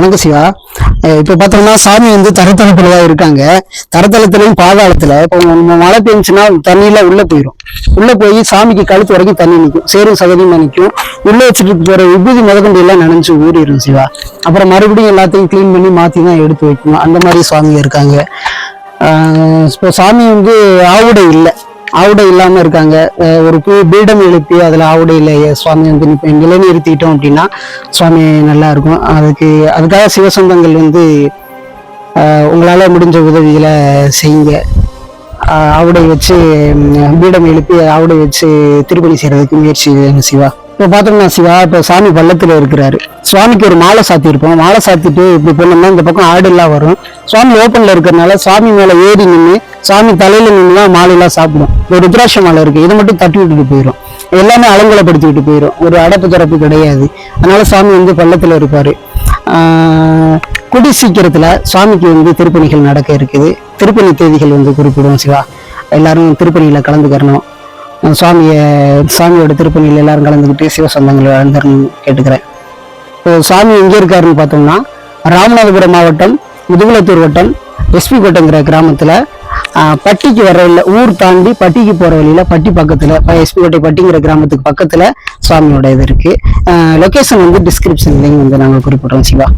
வணக்கம் சிவா. இப்போ பார்த்தோம்னா சாமி வந்து தரத்தளத்துல தான் இருக்காங்க. தரத்தளத்துலையும் பாதாளத்தில். இப்போ நம்ம மழை பெஞ்சுன்னா தண்ணியில் உள்ளே போயிடும் உள்ளே போய் சாமிக்கு கழுத்து வரைக்கும் தண்ணி நிற்கும் சேரும் சகதியும் நிற்கும் உள்ளே வச்சுட்டு போகிற விபூதி முதற்கொண்டு எல்லாம் ஊறிடும் சிவா. அப்புறம் மறுபடியும் எல்லாத்தையும் க்ளீன் பண்ணி மாற்றி தான் எடுத்து வைக்கணும். அந்த மாதிரி சுவாமி இருக்காங்க. இப்போ சாமி வந்து ஆவுடை இல்லை. ஆவுடை இல்லாம இருக்காங்க. ஒரு பீ- பீடம் எழுப்பி அதுல ஆவுடையில சுவாமி வந்து நிப்ப- நிறுத்திட்டோம் அப்படின்னா சுவாமி நல்லா இருக்கும். அதுக்கு அதுக்காக சிவசொந்தங்கள் வந்து உங்களால் உங்களால முடிஞ்ச உதவிகளை செய்யுங்க. ஆவுடை வச்சு பீடம் எழுப்பி ஆவுடை வச்சு திருப்பணி செய்யறதுக்கு முயற்சி சிவா. இப்போ பார்த்தோம்னா சிவா இப்போ சாமி பள்ளத்துல இருக்கிறாரு. சுவாமிக்கு ஒரு மாலை சாத்தியிருப்போம் மாலை சாத்திட்டு இப்படி போனோம்னா இந்த பக்கம் ஆடெல்லாம் வரும். சுவாமி ஓப்பன்ல இருக்கிறனால சுவாமி மேல ஏறி நின்று சாமி தலையில நின்று தான் மாலையெல்லாம் சாப்பிடும் ஒரு ருத்ராட்ச மாலை இருக்கு. இதை மட்டும் தட்டி விட்டுட்டு போயிடும் எல்லாமே அலங்கலப்படுத்திக்கிட்டு போயிடும் ஒரு அடப்பு திறப்பு கிடையாது. அதனால சாமி வந்து பள்ளத்துல இருப்பாரு. குடி சீக்கிரத்துல சுவாமிக்கு வந்து திருப்பணிகள் நடக்க இருக்குது. திருப்பணி தேதிகள் வந்து குறிப்பிடுவோம் சிவா. எல்லாரும் திருப்பணியில கலந்துக்கிறணும். அஹ் சுவாமிய சுவாமியோட திருப்பணியில் எல்லாரும் கலந்துக்கிட்டு சிவ சொந்தங்களை கேட்டுக்கிறேன். இப்போ சுவாமி எங்கே இருக்காருன்னு பார்த்தோம்னா ராமநாதபுரம் மாவட்டம் முதுகுளத்தூர் வட்டம் எஸ்பி கோட்டைங்கிற கிராமத்தில் பட்டிக்கு வர வழியில் ஊர் தாண்டி பட்டிக்கு போகிற வழியில பட்டி பக்கத்தில் எஸ்பிஓட்டை பட்டிங்கிற கிராமத்துக்கு பக்கத்தில் சுவாமியோட இது இருக்குது லொக்கேஷன் வந்து டிஸ்கிரிப்ஷன்லேயும் வந்து நாங்கள் குறிப்பிட்றோம் சிவா.